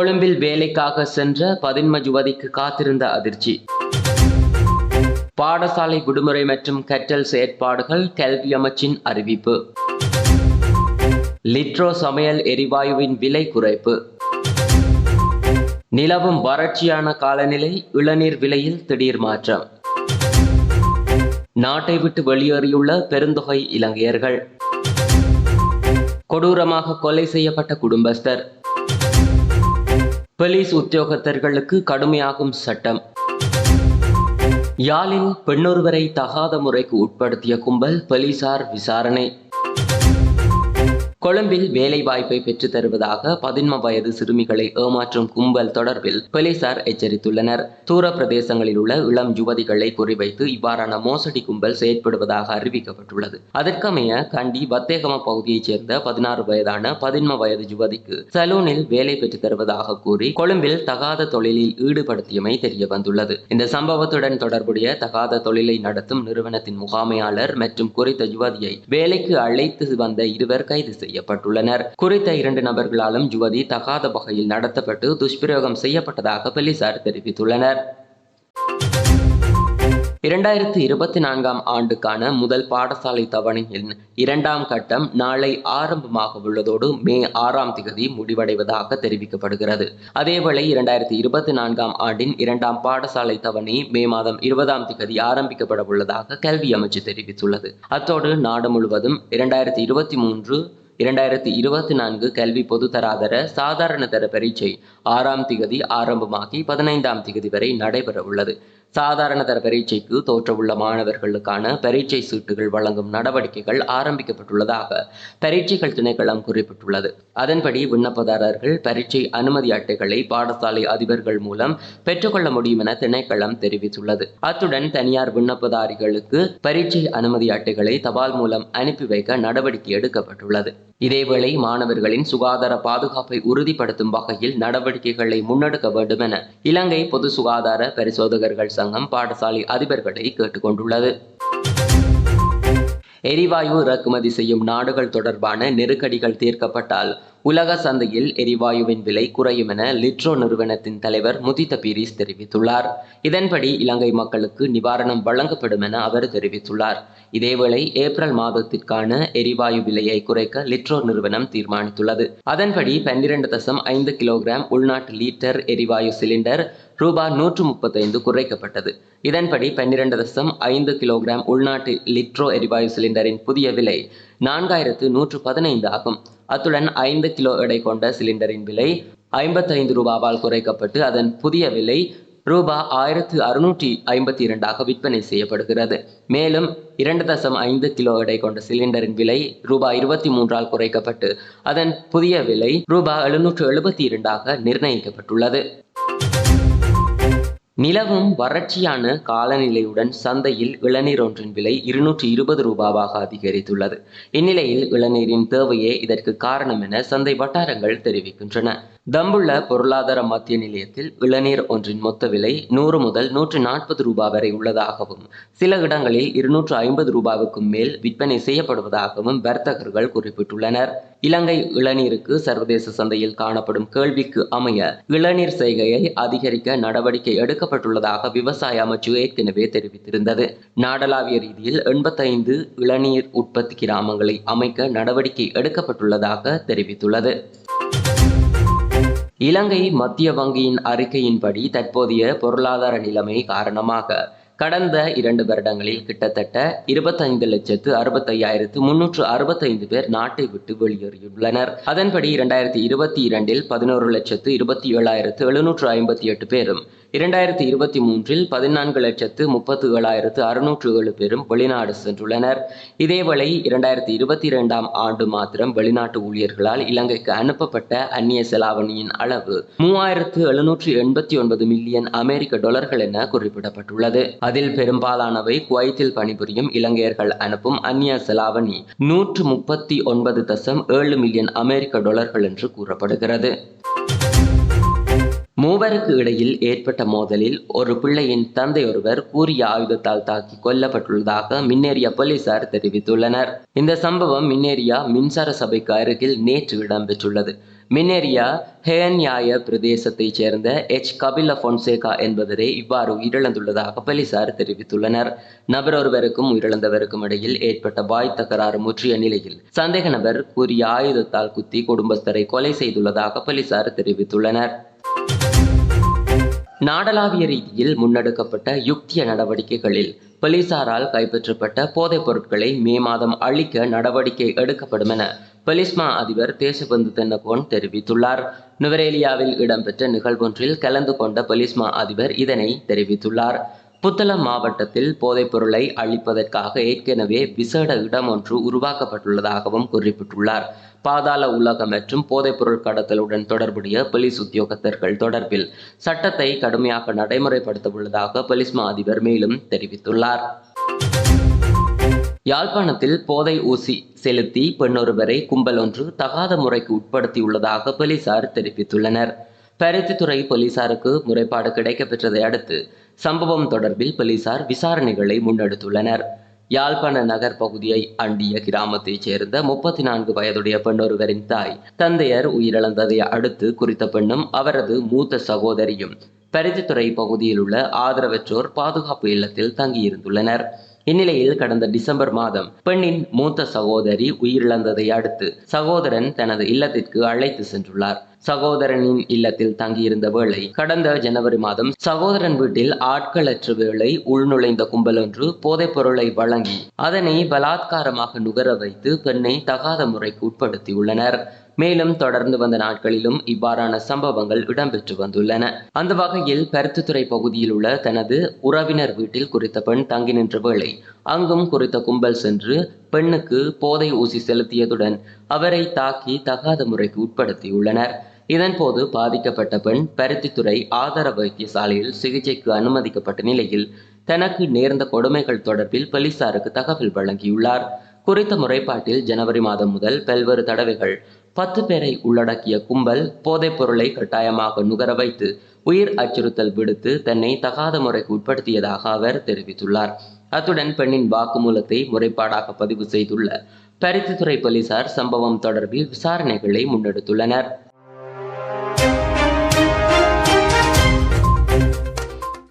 கொழும்பில் வேலைக்காக சென்ற பதின்ம யுவதிக்கு காத்திருந்த அதிர்ச்சி. பாடசாலை விடுமுறை மற்றும் கற்றல் செயற்பாடுகள் கல்வி அமைச்சின் அறிவிப்பு. லிட்ரோ சமையல் எரிவாயுவின் விலை குறைப்பு. நிலவும் வறட்சியான காலநிலை இளநீர் விலையில் திடீர் மாற்றம். நாட்டை விட்டு வெளியேறியுள்ள பெருந்தொகை இலங்கையர்கள். கொடூரமாக கொலை செய்யப்பட்ட குடும்பஸ்தர். போலீஸ் உத்தியோகத்தர்களுக்கு கடுமையாகும் சட்டம். யாழில் பெண்ணொருவரை தகாத முறைக்கு உட்படுத்திய கும்பல் போலீசார் விசாரணை. கொழும்பில் வேலைவாய்ப்பை பெற்றுத் தருவதாக பதின்ம வயது சிறுமிகளை ஏமாற்றும் கும்பல் தொடர்பில் போலீசார் எச்சரித்துள்ளனர். தூர பிரதேசங்களில் உள்ள இளம் யுவதிகளை குறிவைத்து இவ்வாறான மோசடி கும்பல் செயற்படுவதாக அறிவிக்கப்பட்டுள்ளது. அதற்கமைய கண்டி வத்தேகம பகுதியைச் சேர்ந்த பதினாறு வயதான பதின்ம வயது யுவதிக்கு சலூனில் வேலை பெற்றுத் தருவதாக கூறி கொழும்பில் தகாத தொழிலில் ஈடுபடுத்தியமை தெரிய வந்துள்ளது இந்த சம்பவத்துடன் தொடர்புடைய தகாத தொழிலை நடத்தும் நிறுவனத்தின் முகாமையாளர் மற்றும் குறித்த யுவதியை வேலைக்கு அழைத்து வந்த இருவர் கைது செய்யப்பட்டுள்ளனர். குறித்த இரண்டு நபர்களாலும் யுவதி தகாத வகையில் நடத்தப்பட்டு துஷ்பிரயோகம் செய்யப்பட்டதாக போலீசார் தெரிவித்துள்ளனர். இரண்டாயிரத்தி இருபத்தி நான்காம் ஆண்டுக்கான முதல் பாடசாலை தவணையின் இரண்டாம் கட்டம் நாளை ஆரம்பமாக உள்ளதோடு மே ஆறாம் திகதி முடிவடைவதாக தெரிவிக்கப்படுகிறது. அதேவேளை இரண்டாயிரத்தி இருபத்தி நான்காம் ஆண்டின் இரண்டாம் பாடசாலை தவணை மே மாதம் இருபதாம் திகதி ஆரம்பிக்கப்பட உள்ளதாக கல்வி அமைச்சு தெரிவித்துள்ளது. அத்தோடு நாடு முழுவதும் இரண்டாயிரத்தி இருபத்தி மூன்று இரண்டாயிரத்தி இருபத்தி நான்கு கல்வி பொதுத்தராதர சாதாரண தர பரீட்சை ஆறாம் திகதி ஆரம்பமாகி பதினைந்தாம் திகதி வரை நடைபெற உள்ளது. சாதாரண தர பரீட்சைக்கு தோற்றவுள்ள மாணவர்களுக்கான பரீட்சை சீட்டுகள் வழங்கும் நடவடிக்கைகள் ஆரம்பிக்கப்பட்டுள்ளதாக பரீட்சைகள் திணைக்களம் குறிப்பிட்டுள்ளது. அதன்படி விண்ணப்பதாரர்கள் பரீட்சை அனுமதி அட்டைகளை பாடசாலை அதிபர்கள் மூலம் பெற்றுக்கொள்ள முடியும் என திணைக்களம் தெரிவித்துள்ளது. அத்துடன் தனியார் விண்ணப்பதாரிகளுக்கு பரீட்சை அனுமதி அட்டைகளை தபால் மூலம் அனுப்பி வைக்க நடவடிக்கை எடுக்கப்பட்டுள்ளது. இதேவேளை மாணவர்களின் சுகாதார பாதுகாப்பை உறுதிப்படுத்தும் வகையில் நடவடிக்கைகளை முன்னெடுக்க வேண்டும் என இலங்கை பொது சுகாதார பரிசோதகர்கள் சங்கம் பாடசாலை அதிபர்களை கேட்டுக்கொண்டுள்ளது. எரிவாயு இறக்குமதி செய்யும் நாடுகள் தொடர்பான நெருக்கடிகள் தீர்க்கப்பட்டால் உலக சந்தையில் எரிவாயுவின் விலை குறையும் என லிட்ரோ நிறுவனத்தின் தலைவர் முதித்த பீரிஸ் தெரிவித்துள்ளார். இதன்படி இலங்கை மக்களுக்கு நிவாரணம் வழங்கப்படும் என அவர் தெரிவித்துள்ளார். இதேவேளை ஏப்ரல் மாதத்திற்கான எரிவாயு விலையை குறைக்க லிட்ரோ நிறுவனம் தீர்மானித்துள்ளது. அதன்படி பன்னிரண்டு தசம் ஐந்து கிலோகிராம் உள்நாட்டு லீட்டர் எரிவாயு சிலிண்டர் ரூபாய் நூற்று முப்பத்தைந்து குறைக்கப்பட்டது. இதன்படி பன்னிரண்டு தசம் ஐந்து கிலோகிராம் உள்நாட்டு லிட்ரோ எரிவாயு சிலிண்டரின் புதிய விலை நான்காயிரத்து நூற்று பதினைந்து ஆகும். அத்துடன் ஐந்து கிலோ எடை கொண்ட சிலிண்டரின் விலை ஐம்பத்தைந்து ரூபாவால் குறைக்கப்பட்டு அதன் புதிய விலை ரூபாய் ஆயிரத்து அறுநூற்றி ஐம்பத்தி இரண்டாக விற்பனை செய்யப்படுகிறது. மேலும் இரண்டு தசம் ஐந்து கிலோ எடை கொண்ட சிலிண்டரின் விலை ரூபாய் இருபத்தி மூன்றால் குறைக்கப்பட்டு அதன் புதிய விலை ரூபாய் எழுநூற்று எழுபத்தி இரண்டாக நிர்ணயிக்கப்பட்டுள்ளது. நிலவும் வறட்சியான காலநிலையுடன் சந்தையில் இளநீர் ஒன்றின் விலை இருநூற்றி இருபது ரூபாவாக அதிகரித்துள்ளது. இந்நிலையில் இளநீரின் தேவையே இதற்கு காரணம் என சந்தை வட்டாரங்கள் தெரிவிக்கின்றன. தம்புள்ள பொருளாதார மத்திய நிலையத்தில் இளநீர் ஒன்றின் மொத்த விலை நூறு முதல் நூற்று நாற்பது ரூபாய் வரை உள்ளதாகவும் சில இடங்களில் இருநூற்று ஐம்பது ரூபாவுக்கும் மேல் விற்பனை செய்யப்படுவதாகவும் வர்த்தகர்கள் குறிப்பிட்டுள்ளனர். இலங்கை இளநீருக்கு சர்வதேச சந்தையில் காணப்படும் கேள்விக்கு அமைய இளநீர் செய்கையை அதிகரிக்க நடவடிக்கை எடுக்கப்பட்டுள்ளதாக விவசாய அமைச்சு ஏற்கனவே தெரிவித்திருந்தது. நாடளாவிய ரீதியில் எண்பத்தைந்து இளநீர் உற்பத்தி கிராமங்களை அமைக்க நடவடிக்கை எடுக்கப்பட்டுள்ளதாக தெரிவித்துள்ளது. இலங்கை மத்திய வங்கியின் அறிக்கையின்படி தற்போதைய பொருளாதார நிலைமை காரணமாக கடந்த இரண்டு வருடங்களில் கிட்டத்தட்ட இருபத்தைந்து லட்சத்து அறுபத்தையாயிரத்து முன்னூற்று அறுபத்தைந்து பேர் நாட்டை விட்டு வெளியேறியுள்ளனர். அதன்படி இரண்டாயிரத்தி இருபத்தி இரண்டில் பதினோரு லட்சத்து இருபத்தி ஏழாயிரத்து எழுநூற்று ஐம்பத்தி எட்டு பேரும் இரண்டாயிரத்தி இருபத்தி மூன்றில் பதினான்கு லட்சத்து முப்பத்து ஏழாயிரத்து அறுநூற்று ஏழு பேரும் வெளிநாடு சென்றுள்ளனர். இதேவேளை இரண்டாயிரத்தி இருபத்தி இரண்டாம் ஆண்டு மாத்திரம் வெளிநாட்டு ஊழியர்களால் இலங்கைக்கு அனுப்பப்பட்ட அந்நிய செலாவணியின் அளவு மூவாயிரத்து எழுநூற்று எண்பத்தி ஒன்பது மில்லியன் அமெரிக்க டாலர்கள் என குறிப்பிடப்பட்டுள்ளது. அதில் பெரும்பாலானவை குவைத்தில் பணிபுரியும் இலங்கையர்கள் அனுப்பும் அந்நிய செலாவணி நூற்று முப்பத்தி ஒன்பது தசம் ஏழு மில்லியன் அமெரிக்க டாலர்கள் என்று கூறப்படுகிறது. மூவருக்கு இடையில் ஏற்பட்ட மோதலில் ஒரு பிள்ளையின் தந்தை ஒருவர் கூறிய ஆயுதத்தால் தாக்கி கொல்லப்பட்டுள்ளதாக மின்னேரியா போலீசார் தெரிவித்துள்ளனர். இந்த சம்பவம் மின்னேரியா மின்சார சபைக்கு அருகில் நேற்று இடம்பெற்றுள்ளது. மின்னேரியா ஹேன்யாய பிரதேசத்தைச் சேர்ந்த எச். கபில பொன்சேகா என்பவரே இவ்வாறு உயிரிழந்துள்ளதாக போலீசார் தெரிவித்துள்ளனர். நபரொருவருக்கும் உயிரிழந்தவருக்கும் இடையில் ஏற்பட்ட வாய் தகராறு முற்றிய நிலையில் சந்தேக நபர் கூறிய ஆயுதத்தால் குத்தி குடும்பஸ்தரை கொலை செய்துள்ளதாக போலீசார் தெரிவித்துள்ளனர். நாடளாவிய ரீதியில் முன்னெடுக்கப்பட்ட யுக்திய நடவடிக்கைகளில் போலீசாரால் கைப்பற்றப்பட்ட போதைப் பொருட்களை மே மாதம் அழிக்க நடவடிக்கை எடுக்கப்படும் என பொலிஸ்மா அதிபர் தேசபந்து தென்னகோன் தெரிவித்துள்ளார். நுவரேலியாவில் இடம்பெற்ற நிகழ்வொன்றில் கலந்து கொண்ட பொலிஸ்மா அதிபர் இதனை தெரிவித்துள்ளார். புத்தளம் மாவட்டத்தில் போதைப் பொருளை அழிப்பதற்காக ஏற்கனவே விசேட இடம் ஒன்று உருவாக்கப்பட்டுள்ளதாகவும் குறிப்பிட்டுள்ளார். பாதாள உலகம் மற்றும் போதைப்பொருள் கடத்தலுடன் தொடர்புடைய போலீஸ் உத்தியோகத்தர்கள் தொடர்பில் சட்டத்தை கடுமையாக நடைமுறைப்படுத்த உள்ளதாக போலீஸ் மா அதிபர் மேலும் தெரிவித்துள்ளார். யாழ்ப்பாணத்தில் போதை ஊசி செலுத்தி பெண்ணொருவரை கும்பல் ஒன்று தகாத முறைக்கு உட்படுத்தியுள்ளதாக போலீசார் தெரிவித்துள்ளனர். பருத்தித்துறை போலீசாருக்கு முறைப்பாடு கிடைக்கப்பெற்றதை அடுத்து சம்பவம் தொடர்பில் போலீசார் விசாரணைகளை முன்னெடுத்துள்ளனர். யாழ்ப்பாண நகர் பகுதியை அண்டிய கிராமத்தைச் சேர்ந்த முப்பத்தி நான்கு வயதுடைய பெண்ணொருவரின் தாய் தந்தையர் உயிரிழந்ததை அடுத்து குறித்த பெண்ணும் அவரது மூத்த சகோதரியும் பருத்தித்துறை பகுதியில் உள்ள ஆதரவற்றோர் பாதுகாப்பு இல்லத்தில் தங்கியிருந்துள்ளனர். இந்நிலையில் கடந்த டிசம்பர் மாதம் பெண்ணின் மூத்த சகோதரி உயிரிழந்ததை அடுத்து சகோதரன் தனது இல்லத்திற்கு அழைத்து சென்றுள்ளார். சகோதரனின் இல்லத்தில் தங்கியிருந்த வேளை கடந்த ஜனவரி மாதம் சகோதரன் வீட்டில் ஆட்களற்ற வேளை உள்நுழைந்த கும்பல் ஒன்று போதைப் பொருளை வழங்கி அதனை பலாத்காரமாக நுகர வைத்து பெண்ணை தகாத முறைக்கு உட்படுத்தியுள்ளனர். மேலும் தொடர்ந்து வந்த நாட்களிலும் இவ்வாறான சம்பவங்கள் இடம்பெற்று வந்துள்ளன. அந்த வகையில் பருத்தித்துறை பகுதியில் உள்ள தனது உறவினர் வீட்டில் குறித்த பெண் தங்கி நின்ற வேளை அங்கும் குறித்த கும்பல் சென்று பெண்ணுக்கு போதை ஊசி செலுத்தியதுடன் அவரை தாக்கி தகாத முறைக்கு உட்படுத்தியுள்ளனர். இதன்போது பாதிக்கப்பட்ட பெண் பருத்தித்துறை ஆதார வைத்தியசாலையில் சிகிச்சைக்கு அனுமதிக்கப்பட்ட நிலையில் தனக்கு நேர்ந்த கொடுமைகள் தொடர்பில் போலீசாருக்கு தகவல் வழங்கியுள்ளார். குறித்த முறைப்பாட்டில் ஜனவரி மாதம் முதல் பல்வேறு தடவைகள் பத்து பேரை உள்ளடக்கிய கும்பல் போதைப் பொருளை கட்டாயமாக நுகர வைத்து உயிர் அச்சுறுத்தல் விடுத்து தன்னை தகாத முறைக்கு உட்படுத்தியதாக அவர் தெரிவித்துள்ளார். அத்துடன் பெண்ணின் வாக்குமூலத்தை முறைப்பாடாக பதிவு செய்துள்ள பருத்தித்துறை போலீசார் சம்பவம் தொடர்பில் விசாரணைகளை முன்னெடுத்துள்ளனர்.